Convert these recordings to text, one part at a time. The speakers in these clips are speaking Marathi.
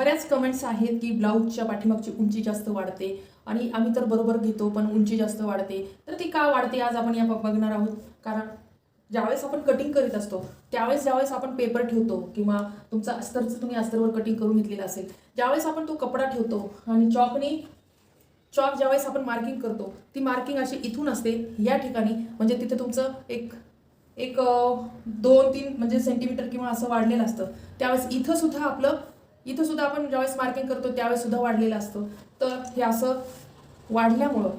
बऱ्याच कमेंट्स आहेत की ब्लाऊजच्या पाठीमागची उंची जास्त वाढते आणि आम्ही तर बरोबर घेतो पण उंची जास्त वाढते. तर ती का वाढते आज आपण या बघणार आहोत? कारण ज्यावेळेस आपण कटिंग करीत असतो त्यावेळेस ज्यावेळेस आपण पेपर ठेवतो किंवा तुमचा अस्तरचं तुम्ही अस्तरवर कटिंग करून घेतलेलं असेल ज्यावेळेस आपण तो कपडा ठेवतो आणि चॉकने चॉक ज्यावेळेस आपण मार्किंग करतो ती मार्किंग अशी इथून असते या ठिकाणी. म्हणजे तिथे तुमचं एक एक दोन तीन म्हणजे सेंटीमीटर किंवा असं वाढलेलं असतं. त्यावेळेस इथं सुद्धा आपलं इथं सुद्धा आपण ज्यावेळेस मार्किंग करतो त्यावेळेस सुद्धा वाढलेलं असतं. तर हे असं वाढल्यामुळं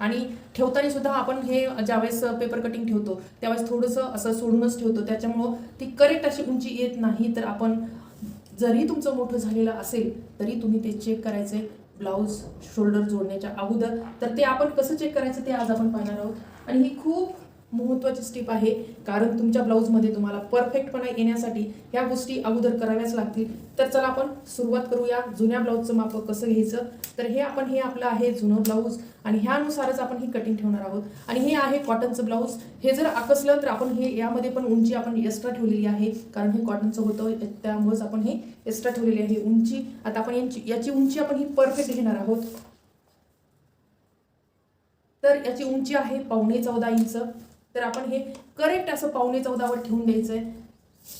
आणि ठेवताना सुद्धा आपण हे ज्यावेळेस पेपर कटिंग ठेवतो त्यावेळेस थोडंसं असं सोडूनच ठेवतो. त्याच्यामुळं ती करेक्ट अशी उंची येत नाही. तर आपण जरी तुमचं मोठं झालेलं असेल तरी तुम्ही ते चेक करायचे ब्लाऊज शोल्डर जोडण्याच्या अगोदर. तर ते आपण कसं चेक करायचं ते आज आपण पाहणार आहोत. आणि ही खूप महत्त्वाची स्टेप आहे. कारण तुमच्या ब्लाऊजमध्ये तुम्हाला परफेक्टपणा येण्यासाठी ह्या गोष्टी अगोदर कराव्याच लागतील. तर चला आपण सुरुवात करूया. जुन्या ब्लाऊजचं माप कसं घ्यायचं? तर हे आपण हे आपलं आहे जुनं ब्लाऊज आणि ह्यानुसारच आपण ही कटिंग ठेवणार आहोत. आणि हे आहे कॉटनचं ब्लाऊज हे जर आकसलं तर आपण हे यामध्ये पण उंची आपण एक्स्ट्रा ठेवलेली आहे. कारण हे कॉटनचं होतं त्यामुळेच आपण हे एक्स्ट्रा ठेवलेली आहे उंची. आता आपण यांची याची उंची आपण ही परफेक्ट घेणार आहोत. तर याची उंची आहे पावणे चौदा इंच. तर आपण हे करेक्ट असं पावणे चौदावर ठेवून द्यायचं आहे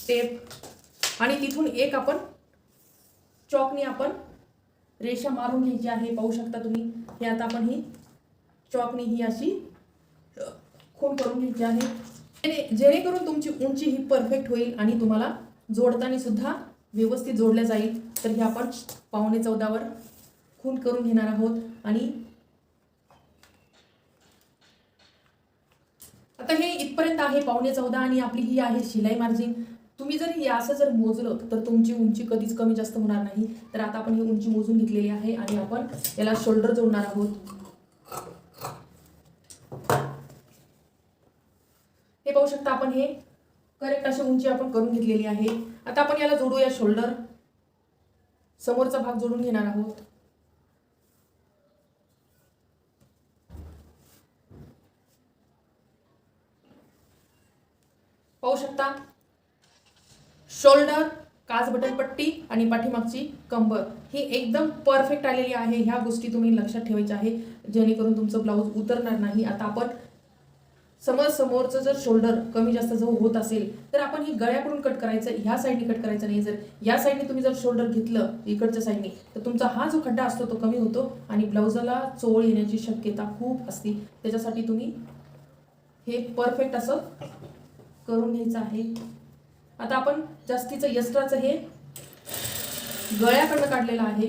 टेप आणि तिथून एक आपण चॉकने आपण रेषा मारून घ्यायची आहे. पाहू शकता तुम्ही. हे आता आपण ही चॉकने ही अशी खून करून घ्यायची आहे. जेणेकरून तुमची उंची ही परफेक्ट होईल आणि तुम्हाला जोडताना सुद्धा व्यवस्थित जोडल्या जाईल. तर हे आपण पावणे चौदावर खून करून घेणार आहोत. आणि आता हे इथपर्यंत आहे पावणे चौदा आणि आपली ही आहे शिलाई मार्जिन तुम्ही जर हे असं जर मोजलं तर तुमची उंची कधीच कमी जास्त होणार नाही. तर आता आपण ही उंची मोजून घेतलेली आहे आणि आपण याला शोल्डर जोडणार आहोत. हे पाहू शकता आपण हे. करेक्ट अशी उंची आपण करून घेतलेली आहे. आता आपण याला जोडूया शोल्डर समोरचा भाग जोडून घेणार आहोत. पाहू शकता. शोल्डर काच बटन पट्टी आणि पाठीमागची कंबर ही एकदम परफेक्ट आलेली आहे. ह्या गोष्टी तुम्ही लक्षात ठेवायच्या आहे. जेणेकरून तुमचं ब्लाऊज उतरणार नाही. आता आपण समज समोरचं जर शोल्डर कमी जास्त जर होत असेल तर आपण ही गळ्याकडून कट करायचं ह्या साईडने कट करायचं नाही. जर या साईडने तुम्ही जर शोल्डर घेतलं इकडच्या साईडने तर तुमचा हा जो खड्डा असतो तो कमी होतो आणि ब्लाऊजाला चोळ येण्याची शक्यता खूप असते. त्याच्यासाठी तुम्ही हे परफेक्ट असं करून घ्यायचं आहे. आता आपण जास्तीचं यस्त्राचं हे गळ्याकडनं काढलेलं आहे.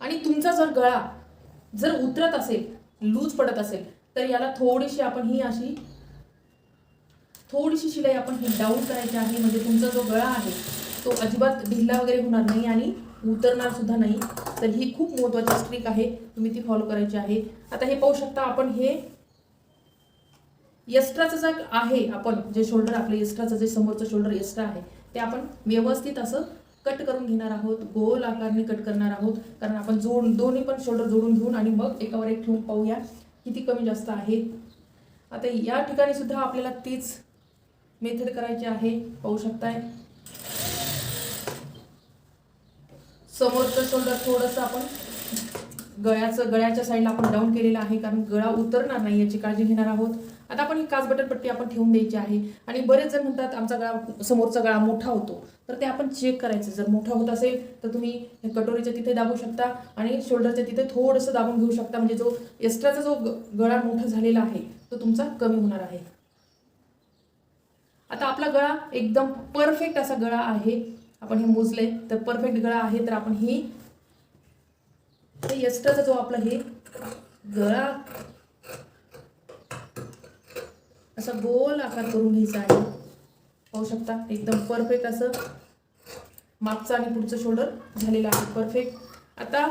आणि तुमचा जर गळा जर उतरत असेल लूज पडत असेल तर याला थोडीशी आपण ही अशी थोडीशी शिलाई आपण ही डाऊन करायची आहे. म्हणजे तुमचा जो गळा आहे तो अजिबात ढिल्ला वगैरे होणार नाही आणि उतरणार सुद्धा नाही. तर ही खूप महत्त्वाची स्ट्रिक आहे. तुम्ही ती फॉलो करायची आहे. आता हे पाहू शकता आपण हे एक्स्ट्राचं जे आहे आपण जे शोल्डर आपलं एस्ट्राचं जे समोरचं शोल्डर एक्स्ट्रा आहे ते आपण व्यवस्थित असं कट करून घेणार आहोत. गोल आकारने कट करणार आहोत. कारण आपण जोड दोन्ही पण शोल्डर जोडून घेऊन आणि मग एकावर एक ठेवून पाहूया किती कमी जास्त आहे. आता या ठिकाणी सुद्धा आपल्याला तीच मेथड करायची आहे. पाहू शकताय. समोरचं शोल्डर थोडंसं आपण गळ्याचं गळ्याच्या साईडला आपण डाऊन केलेलं आहे कारण गळा उतरणार नाही याची काळजी घेणार आहोत. आता आपण ही काच बटन पट्टी आपण ठेवून द्यायची आहे आणि बरेच जण म्हणतात आमचा गळा समोरचा गळा मोठा होतो. तर ते आपण चेक करायचं. जर मोठा होत असेल तर तुम्ही कटोरीच्या तिथे दाबू शकता आणि शोल्डरच्या तिथे थोडंसं दाबून घेऊ शकता. म्हणजे जो एक्स्ट्राचा जो ग- गळा मोठा झालेला आहे तो तुमचा कमी होणार आहे. आता आपला गळा एकदम परफेक्ट असा गळा आहे. आपण हे मोजले तर परफेक्ट गळा आहे तर आपण ही हे एक्स्ट्राचा जो आपला हे गळा असा गोल आकार करून घ्यायचा आहे. पाहू शकता एकदम परफेक्ट असं मागचं आणि पुढचं शोल्डर झालेलं आहे. परफेक्ट आता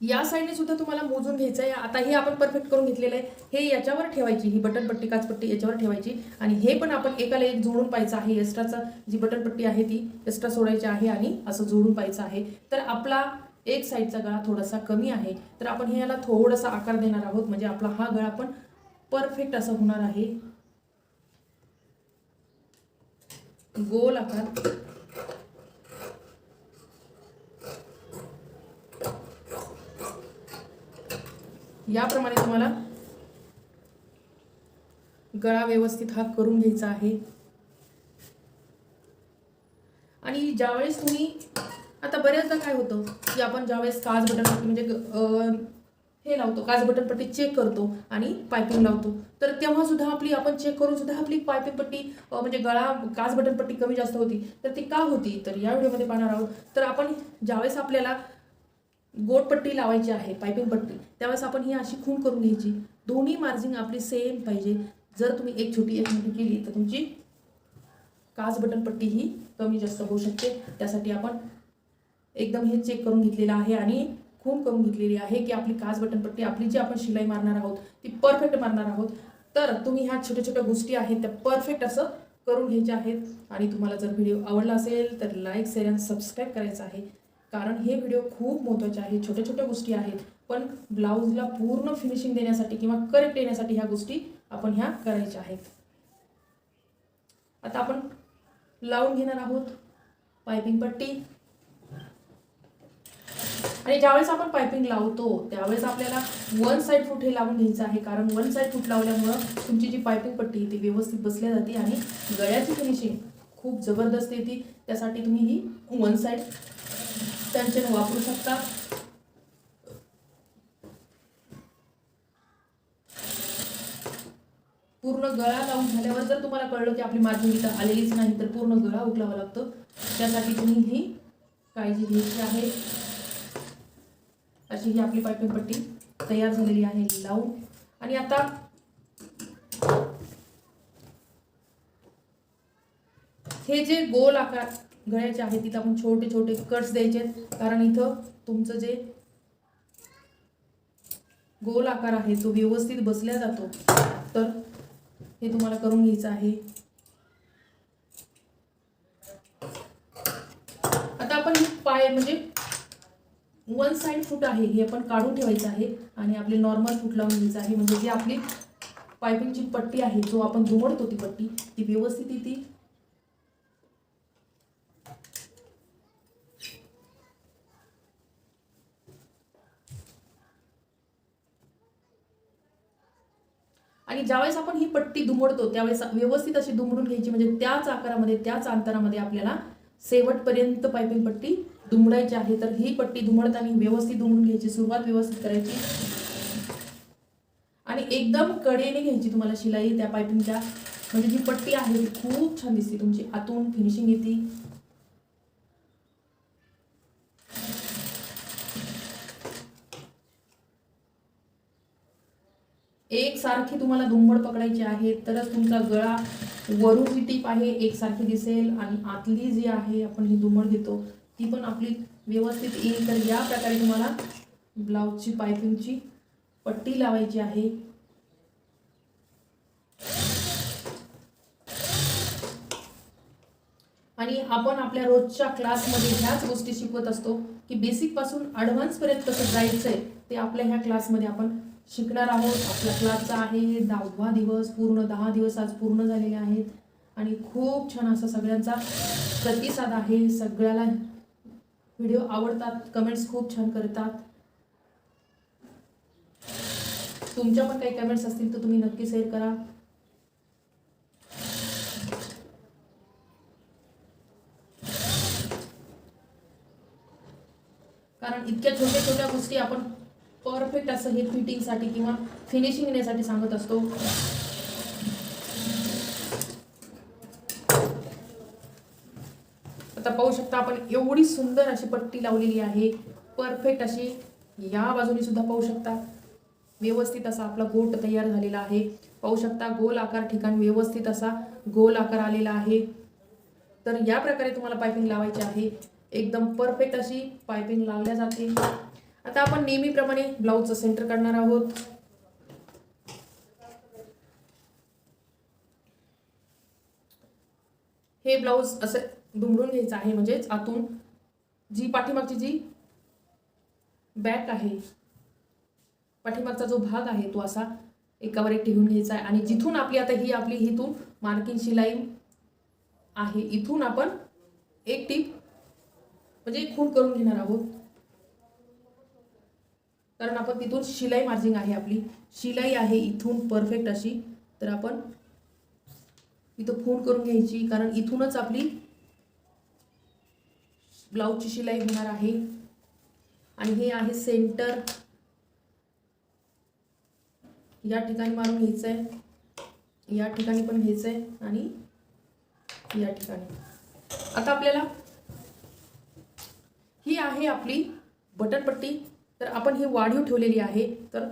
या साईडने सुद्धा तुम्हाला मोजून घ्यायचं आहे. आता हे आपण परफेक्ट करून घेतलेलं आहे. हे याच्यावर ठेवायची ही बटन पट्टी काचपट्टी याच्यावर ठेवायची. आणि हे पण आपण एकाला एक जोडून पाहायचं आहे. एक्स्ट्राचा जी बटन पट्टी आहे ती एक्स्ट्रा सोडायची आहे आणि असं जोडून पाहायचं आहे. तर आपला एक साईडचा गळा थोडासा कमी आहे. तर आपण हे याला थोडासा आकार देणार आहोत. म्हणजे आपला हा गळा पण परफेक्ट असा होणार आहे. गोल आकार. याप्रमाणे तुम्हाला गळा व्यवस्थित हा करून घ्यायचा आहे. आणि ज्यावेळेस तुम्ही आता बऱ्याचदा काय होतं की आपण ज्यावेळेस काज बटन म्हणजे हे लावतो काज बटन पट्टी चेक करतो आणि पायपिंग लावतो तर तेव्हा सुद्धा आपली आपण चेक करून सुद्धा आपली पायपिंग पट्टी म्हणजे गळा काज बटन पट्टी कमी जास्त होती. तर ती का होती? तर या व्हिडिओमध्ये पाहणार आहोत. तर आपण ज्यावेळेस आपल्याला गोड पट्टी लावायची आहे पायपिंग पट्टी. त्यावेळेस आपण ही अशी खून करून घ्यायची. दोन्ही मार्जिंग आपली सेम पाहिजे. जर तुम्ही एक छोटी एक मोठी केली तर तुमची काच बटन पट्टी ही कमी जास्त होऊ शकते. त्यासाठी आपण एकदम हे चेक करून घेतलेलं आहे आणि खून करून घेतलेली आहे की आपली काच बटन पट्टी आपली जी आपण शिलाई मारणार आहोत ती परफेक्ट मारणार आहोत. तर तुम्ही ह्या छोट्या छोट्या गोष्टी आहेत त्या परफेक्ट असं करून घ्यायच्या आहेत. आणि तुम्हाला जर व्हिडिओ आवडला असेल तर लाईक शेअर आणि सबस्क्राईब करायचं आहे. कारण हे व्हिडिओ खूप महत्त्वाचे आहे. छोट्या छोट्या गोष्टी आहेत. पण ब्लाऊजला पूर्ण फिनिशिंग देण्यासाठी किंवा करेक्ट येण्यासाठी ह्या गोष्टी आपण ह्या करायच्या आहेत. आता आपण लावून घेणार आहोत पायपिंग पट्टी. आणि ज्यावेळेस आपण पायपिंग लावतो त्यावेळेस आपल्याला वन साईड फूट हे लावून घ्यायचं आहे. कारण वन साईड फूट लावल्यामुळं तुमची जी पायपिंग पट्टी ती व्यवस्थित बसल्या जाते आणि गळ्याची फिनिशिंग खूप जबरदस्त येते. त्यासाठी तुम्ही ही वन साईड त्यांचे वापरू शकता. पूर्ण गळा लावून झाल्यावर जर तुम्हाला कळलं की आपली मार्जिन इथं आलेलीच नाही तर पूर्ण गळा उकलावा लागतो. त्यासाठी तुम्ही ही काळजी घ्यायची आहे. अशी ही आपली पायपिंग पट्टी तयार झालेली आहे लावून. आणि आता हे जे गोल आकार गळ्याचे आहेत तिथं आपण छोटे छोटे कट्स द्यायचे कारण इथं तुमचं जे गोल आकार आहे तो व्यवस्थित बसल्या जातो. तर हे तुम्हाला करून घ्यायचं आहे. आता आपण हे पाय म्हणजे वन साइड फूट आहे हे आपण काढून ठेवायचं आहे. आणि आपले नॉर्मल फूट लावून घ्यायचं आहे. म्हणजे जी आपली पायपिंगची पट्टी आहे जो आपण दुमडतो ती पट्टी ती व्यवस्थित ती आणि ज्यावेळेस आपण ही पट्टी दुमडतो त्यावेळेस व्यवस्थित अशी दुमडून घ्यायची. म्हणजे त्याच आकारामध्ये त्याच अंतरामध्ये आपल्याला शेवटपर्यंत पायपिंग पट्टी दुमडायची आहे. तर ही पट्टी दुमडताना व्यवस्थित दुमडून घ्यायची सुरुवात व्यवस्थित करायची. आणि एकदम कडेने घ्यायची तुम्हाला शिलाई त्या पायपिंगच्या म्हणजे जी पट्टी आहे ती खूप छान दिसते. तुमची आतून फिनिशिंग येते. एकसारखी तुम्हाला दुंबड पकडायची आहे तरच तुमचा गळा वरून जी टीप आहे एकसारखी दिसेल आणि आतली जी आहे आपण ही दुमड देतो ती पण आपली व्यवस्थित येईल. तर या प्रकारे तुम्हाला ब्लाऊजची पायपिंगची पट्टी लावायची आहे. आणि आपण आपल्या रोजच्या क्लासमध्ये ह्याच गोष्टी शिकवत असतो की बेसिकपासून ॲडव्हान्सपर्यंत कसं जायचं आहे ते आपल्या ह्या क्लासमध्ये आपण शिकणार आहोत. आपला क्लासचा आहे. दहावा दिवस पूर्ण दहा दिवस आज पूर्ण झालेले आहेत. आणि खूप छान असा सगळ्यांचा प्रतिसाद आहे. सगळ्याला व्हिडिओ आवडतात. कमेंट्स खूप छान करतात. तुमच्या पण काही कमेंट्स असतील तर तुम्ही नक्की शेअर करा. कारण इतक्या छोट्या छोट्या गोष्टी आपण परफेक्ट असं हे फिटिंगसाठी किंवा फिनिशिंग येण्यासाठी सांगत असतो. आता पाहू शकता आपण एवढी सुंदर अशी पट्टी लावलेली आहे. परफेक्ट अशी या बाजूने सुद्धा पाहू शकता. व्यवस्थित असा आपला गोट तयार झालेला आहे. पाहू शकता गोल आकार ठिकाण व्यवस्थित असा गोल आकार आलेला आहे. तर या प्रकारे तुम्हाला पायपिंग लावायची आहे. एकदम परफेक्ट अशी पायपिंग लावल्या जाते. आता आपण नेहमीप्रमाणे ब्लाऊजचं सेंटर काढणार आहोत. हे ब्लाऊज असं दुमडून घ्यायचं आहे म्हणजेच आतून जी पाठीमागची जी बॅक आहे पाठीमागचा जो भाग आहे तो असा एकावर एक ठेवून घ्यायचा आहे. आणि जिथून आपली आता ही आपली हिथून मार्किंग शिलाई आहे इथून आपण एक टीप म्हणजे एक खूण करून घेणार आहोत. कारण आपण तिथून शिलाई मार्जिंग आहे आपली. शिलाई आहे इथून परफेक्ट अशी. तर आपण इथं फोन करून घ्यायची. कारण इथूनच आपली ब्लाऊजची शिलाई होणार आहे. आणि हे आहे सेंटर या ठिकाणी मारून घ्यायचं आहे या ठिकाणी पण घ्यायचं आहे आणि या ठिकाणी. आता आपल्याला ही आहे आपली बटनपट्टी. तर आपण ही वाढीव ठेवलेली आहे. तर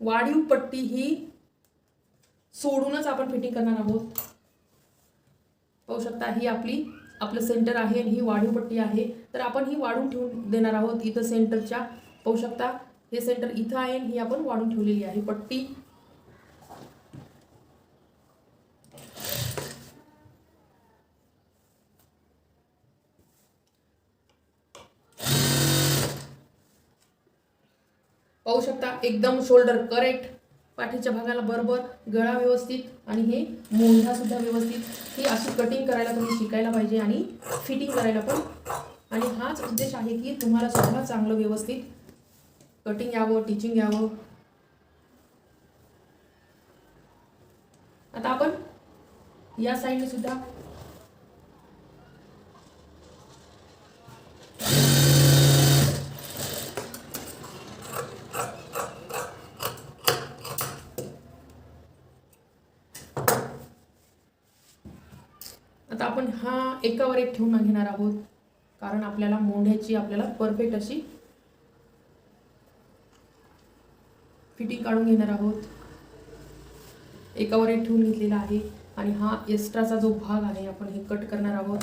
वाढीव पट्टी ही सोडूनच आपण फिटिंग करणार आहोत. पाहू शकता ही आपली आपलं सेंटर आहे आणि ही वाढीव पट्टी आहे. तर आपण ही वाढून ठेवून देणार आहोत इथं सेंटरच्या पाहू शकता हे सेंटर इथं आहे ही आपण वाढून ठेवलेली आहे पट्टी. पाहू शकता एकदम शोल्डर करेक्ट पाठीच्या भागाला बरोबर गळा व्यवस्थित आणि हे मोंढासुद्धा व्यवस्थित. ही अशी कटिंग करायला तुम्ही शिकायला पाहिजे आणि फिटिंग करायला पण. आणि हाच उद्देश आहे की तुम्हाला सुद्धा चांगलं व्यवस्थित कटिंग यावं टिचिंग यावं. आता आपण या साईडने सुद्धा आता आपण हा एकावर एक ठेवून घेणार आहोत. कारण आपल्याला मोंढ्याची आपल्याला परफेक्ट अशी फिटिंग काढून घेणार आहोत. एकावर एक ठेवून घेतलेला आहे आणि हा एक्स्ट्राचा जो भाग आहे आपण हे कट करणार आहोत.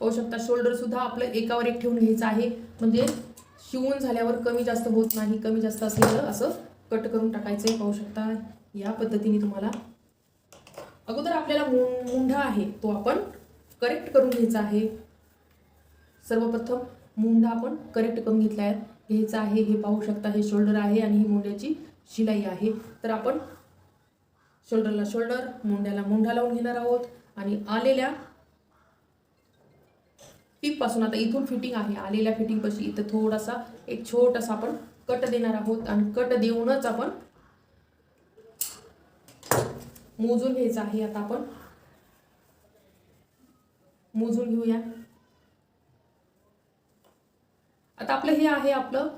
पाहू शकता शोल्डर सुद्धा आपलं एकावर एक ठेवून घ्यायचं आहे. म्हणजे शिवून झाल्यावर कमी जास्त होत नाही कमी जास्त असलेलं असं कट करून टाकायचं आहे पाहू शकता. या पद्धतीने तुम्हाला अगोदर आपल्याला मु- मुंढा आहे तो आपण करेक्ट करून घ्यायचा आहे. सर्वप्रथम मुंढा आपण करेक्ट करून घेतला आहे घ्यायचा आहे. हे पाहू शकता हे शोल्डर आहे आणि ही मुंड्याची शिलाई आहे. तर आपण शोल्डरला शोल्डर मुंड्याला मुंढा लावून घेणार आहोत. आणि आलेल्या पीकपासून आता इथून फिटिंग आहे. आलेल्या फिटिंगपासून इथं थोडासा एक छोटासा आपण कट देणार आहोत आणि कट देऊनच आपण मोजून घ्यायचं आहे. आता आपण मोजून घेऊया. आता आपलं हे आहे आपलं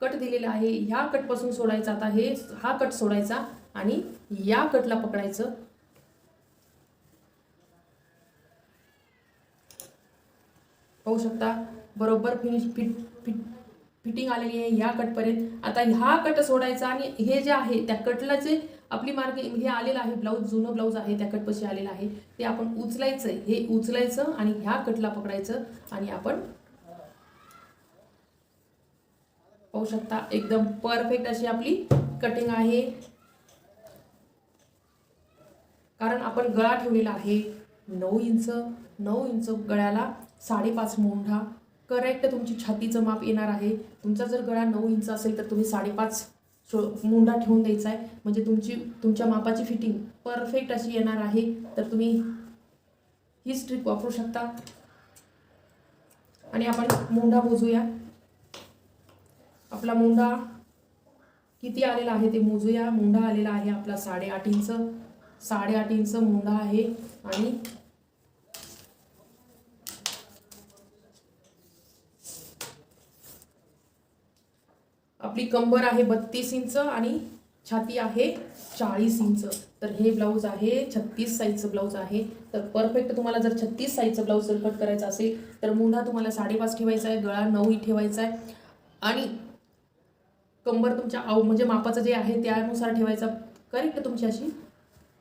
कट दिलेलं आहे. ह्या कटपासून सोडायचं. आता हे हा कट सोडायचा आणि या कटला पकडायचं. पाहू शकता बरोबर फिनिश फिट फिट फिटिंग आलेली आहे ह्या कटपर्यंत आता ह्या कट सोडायचा आणि हे जे आहे त्या कटला जे आपली मार्ग हे आलेलं आहे ब्लाऊज जुनं ब्लाऊज आहे त्या कटपाशी आलेलं आहे ते आपण उचलायचं हे उचलायचं आणि ह्या कटला पकडायचं आणि आपण पाहू शकता एकदम परफेक्ट अशी आपली कटिंग आहे. कारण आपण गळा ठेवलेला आहे नऊ इंच नऊ इंच गळ्याला साडेपाच मोंढा. करेक्ट तुमची छातीचं माप येणार आहे. तुमचा जर गळा नऊ इंच असेल तर तुम्ही साडेपाच शो मुंडा ठेवून द्यायचा आहे. म्हणजे तुमची तुमच्या मापाची फिटिंग परफेक्ट अशी येणार आहे. तर तुम्ही ही स्ट्रिप वापरू शकता. आणि आपण मुंडा मोजूया. आपला मुंडा किती आलेला आहे ते मोजूया. मुंडा आलेला आहे आपला साडेआठ इंच. साडेआठ इंच मुंडा आहे. आणि आपली कंबर आहे बत्तीस इंच आणि छाती आहे चाळीस इंच. तर हे ब्लाऊज आहे छत्तीस साईजचं ब्लाऊज आहे. तर परफेक्ट तुम्हाला जर छत्तीस साईजचं ब्लाऊज जर कट करायचं असेल तर मुंढा तुम्हाला साडेपाच ठेवायचा आहे गळा नऊही ठेवायचा आहे. आणि कंबर तुमच्या आव म्हणजे मापाचं जे आहे त्यानुसार ठेवायचा. करेक्ट तुमची अशी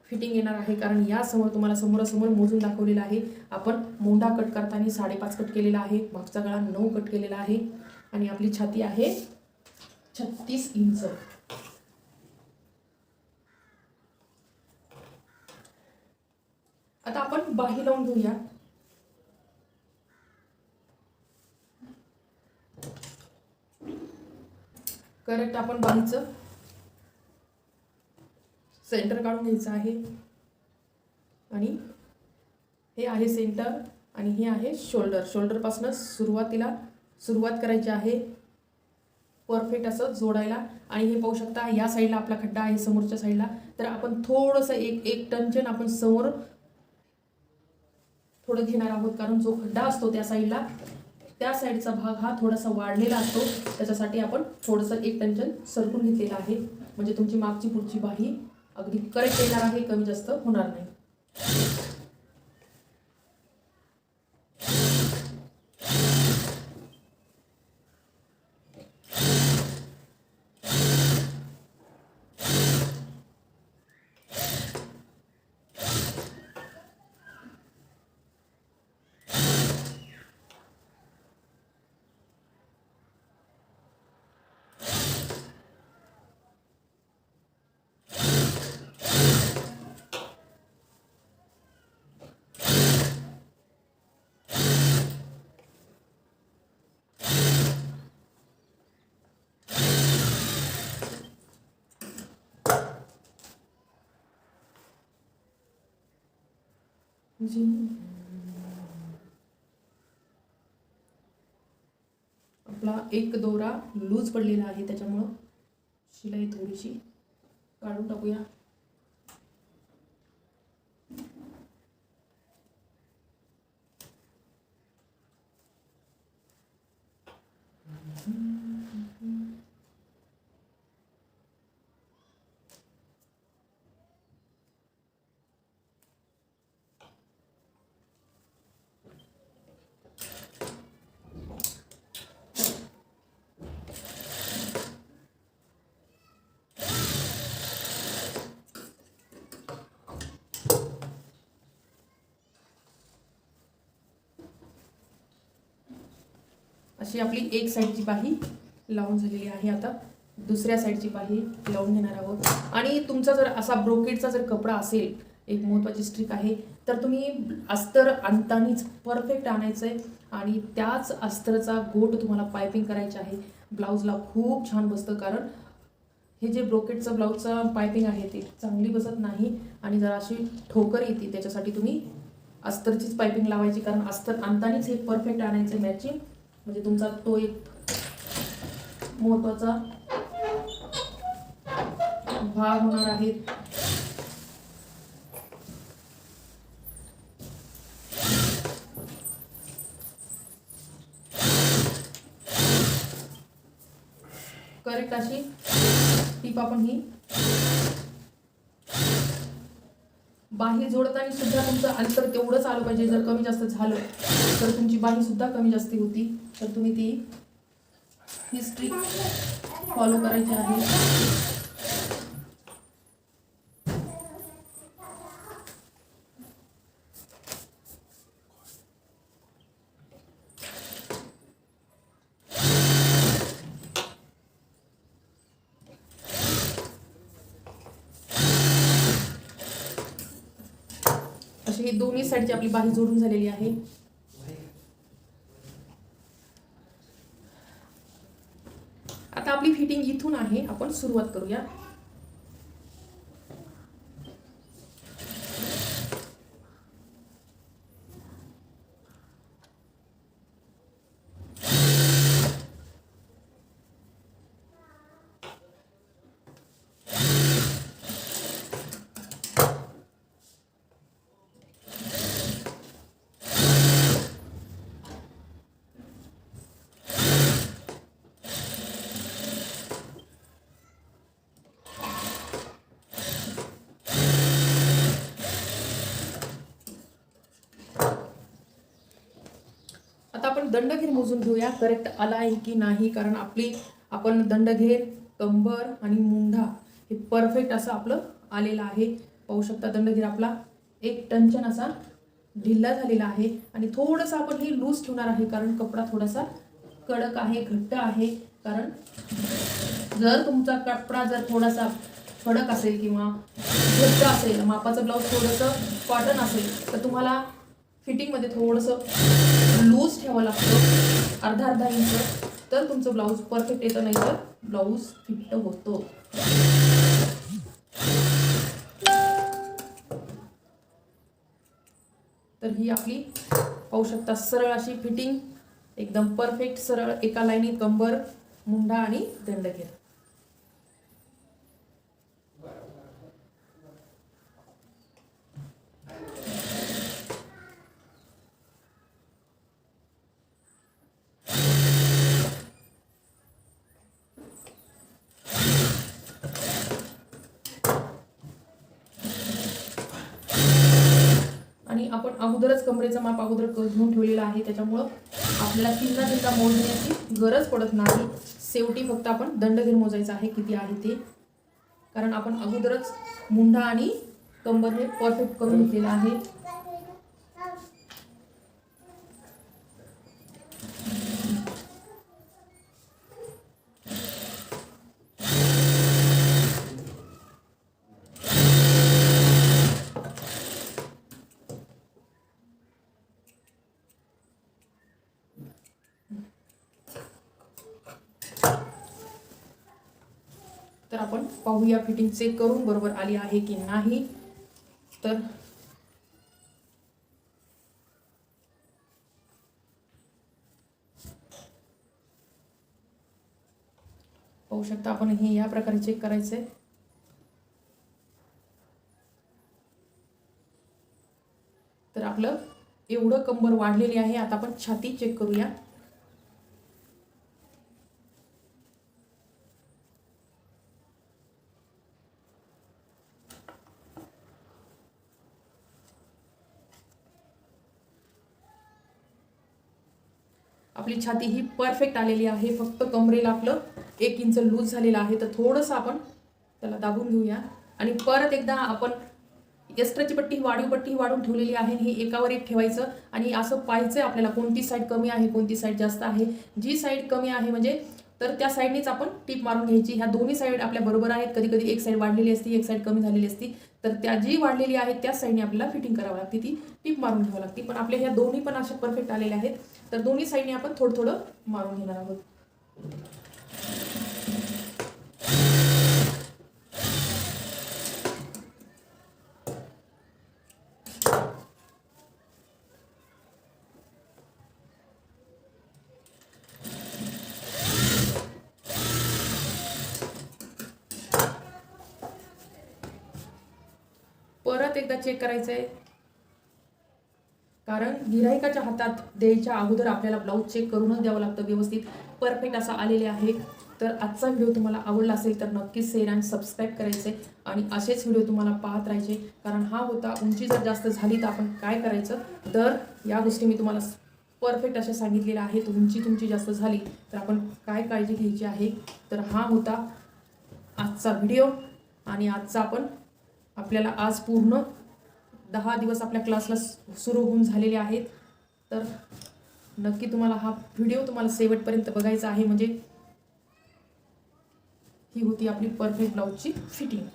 फिटिंग येणार आहे कारण यासमोर तुम्हाला समोरासमोर मोजून दाखवलेलं आहे. आपण मोंढा कट करताना साडेपाच कट केलेला आहे मागचा गळा नऊ कट केलेला आहे. आणि आपली छाती आहे छत्तीस इंच. आता आपण बाही लावून घेऊया. करेक्ट आपण बाहीचं सेंटर काढून घ्यायचं आहे. आणि हे आहे सेंटर आणि हे आहे शोल्डर शोल्डरपासून सुरुवातीला सुरुवात करायची आहे. परफेक्ट असं जोडायला. आणि हे पाहू शकता या साईडला आपला खड्डा आहे समोरच्या साईडला. तर आपण थोडंसं एक एक टंचन आपण समोर थोडं घेणार आहोत. कारण जो खड्डा असतो त्या साईडला त्या साईडचा भाग हा थोडासा वाढलेला असतो. त्याच्यासाठी आपण थोडंसं एक टंचन सरकून घेतलेलं आहे. म्हणजे तुमची मागची पुढची बाही अगदी करेक्ट येणार आहे कमी जास्त होणार नाही. जी आपला एक दोरा लूज पडलेला आहे त्याच्यामुळं शिलाई थोडीशी काढून टाकूया. अशी आपली एक साईडची बाही लावून झालेली आहे आता. दुसऱ्या साईडची बाही लावून घेणार आहोत. आणि तुमचा जर असा ब्रोकेडचा जर कपडा असेल एक महत्त्वाची स्ट्रिक आहे तर तुम्ही अस्तर आणतानीच परफेक्ट आणायचं आहे आणि त्याच अस्तरचा गोट तुम्हाला पायपिंग करायची आहे. ब्लाऊजला खूप छान बसतं कारण हे जे ब्रोकेटचं ब्लाऊजचं पायपिंग आहे ते चांगली बसत नाही आणि जरा अशी ठोकर येते. त्याच्यासाठी तुम्ही अस्तरचीच पायपिंग लावायची कारण अस्तर आणतानीच हे परफेक्ट आणायचं मॅचिंग म्हणजे तुमचा तो एक महत्त्वाचा भाग होणार आहे. करेक्ट अशी टीप आपण ही बाही जोडताना सुद्धा तुमचं अंतर तेवढंच आलं पाहिजे. जर कमी जास्त झालं तर तुमची बाही सुद्धा कमी जास्ती होती. तर तुम्ही ती हिस्ट्री फॉलो करायची आहे. अशी ही दोन्ही साईडची आपली बाही जोडून झालेली आहे. आता आपली फिटिंग इथून आहे. आपण सुरुवात करूया आता आपण दंडघेर मोजून घेऊया. करेक्ट आला आहे की नाही? कारण आपली आपण दंडघेर कंबर आणि मुंढा हे परफेक्ट असं आपलं आलेलं आहे. पाहू शकता दंडघेर आपला एक टंचन असा ढिल्ला झालेला आहे. आणि थोडंसं आपण हे लूज ठेवणार आहे कारण कपडा थोडासा कडक आहे घट्ट आहे. कारण जर तुमचा कपडा जर थोडासा कडक असेल किंवा घट्ट असेल मापाचं ब्लाऊज थोडंसं कॉटन असेल तर तुम्हाला फिटिंगमध्ये थोडंसं ब्लाऊज ठेवावं लागतं. अर्धा अर्धा इंच. तर तुमचं ब्लाऊज परफेक्ट येतं नाही तर ब्लाऊज फिट होतो. तर ही आपली पाहू शकता सरळ अशी फिटिंग एकदम परफेक्ट सरळ. एका लाईनीत कंबर मुंडा आणि दंडघेर आणि आपण अगोदरच कमरेचं माप अगोदर क- घेऊन ठेवलेलं आहे. त्याच्यामुळं आपल्याला तीनदा तीनदा मोजण्याची गरज पडत नाही. शेवटी फक्त आपण दंडघेर मोजायचं आहे किती आहे ते. कारण आपण अगोदरच मुंढा आणि कंबर हे परफेक्ट करून घेतलेलं आहे तर आपण पाहूया फिटिंग चेक करून बरोबर आली आहे की नाही. तर पाहू शकता आपण हे या प्रकारे चेक करायचं आहे तर आपलं एवढं कंबर वाढलेली आहे आता आपण छाती चेक करूया. आपली छाती ही परफेक्ट आलेली आहे. फक्त कमरेला आपलं एक इंच लूज झालेलं आहे. तर थोडंसं आपण त्याला दाबून घेऊया. आणि परत एकदा आपण एक्स्ट्राची पट्टी वाढीव पट्टी वाढून ठेवलेली आहे. ही एकावर एक ठेवायचं. आणि असं पाहायचं आपल्याला कोणती साईड कमी आहे कोणती साईड जास्त आहे. जी साईड कमी आहे म्हणजे तर त्या साईडनीच आपण टीप मारून घ्यायची. ह्या दोन्ही साईड आपल्या बरोबर आहेत. कधी कधी एक साईड वाढलेली असती एक साईड कमी झालेली असती. तर त्या जी वाढलेली आहे त्याच साईडने आपल्याला फिटिंग करावं लागते. ती टीप मारून घ्यावं लागते. पण आपल्या ह्या दोन्ही पण अशा परफेक्ट आलेल्या आहेत. तर दोन्ही साईडने आपण थोडं थोडं मारून घेणार आहोत परत एकदा चेक करायचं आहे कारण गिरायकाच्या हातात द्यायच्या अगोदर आपल्याला ब्लाऊज चेक करूनच द्यावं लागतं व्यवस्थित. परफेक्ट असा आलेले आहे. तर आजचा व्हिडिओ तुम्हाला आवडला असेल तर नक्कीच शेअर अँड सबस्क्राईब करायचे. आणि असेच व्हिडिओ तुम्हाला पाहत राहायचे. कारण हा होता उंची जर जास्त झाली तर आपण काय करायचं? तर या गोष्टी मी तुम्हाला परफेक्ट अशा सांगितलेल्या आहेत. उंची तुमची जास्त झाली तर आपण काय काळजी घ्यायची आहे? तर हा होता आजचा व्हिडिओ आणि आजचा आपण आपल्याला आज पूर्ण दहा दिवस आपल्या क्लासला सुरू होऊन झालेले आहेत. तर नक्की तुम्हाला हा व्हिडिओ तुम्हाला शेवटपर्यंत बघायचा आहे. म्हणजे ही होती आपली परफेक्ट ब्लाऊजची फिटिंग.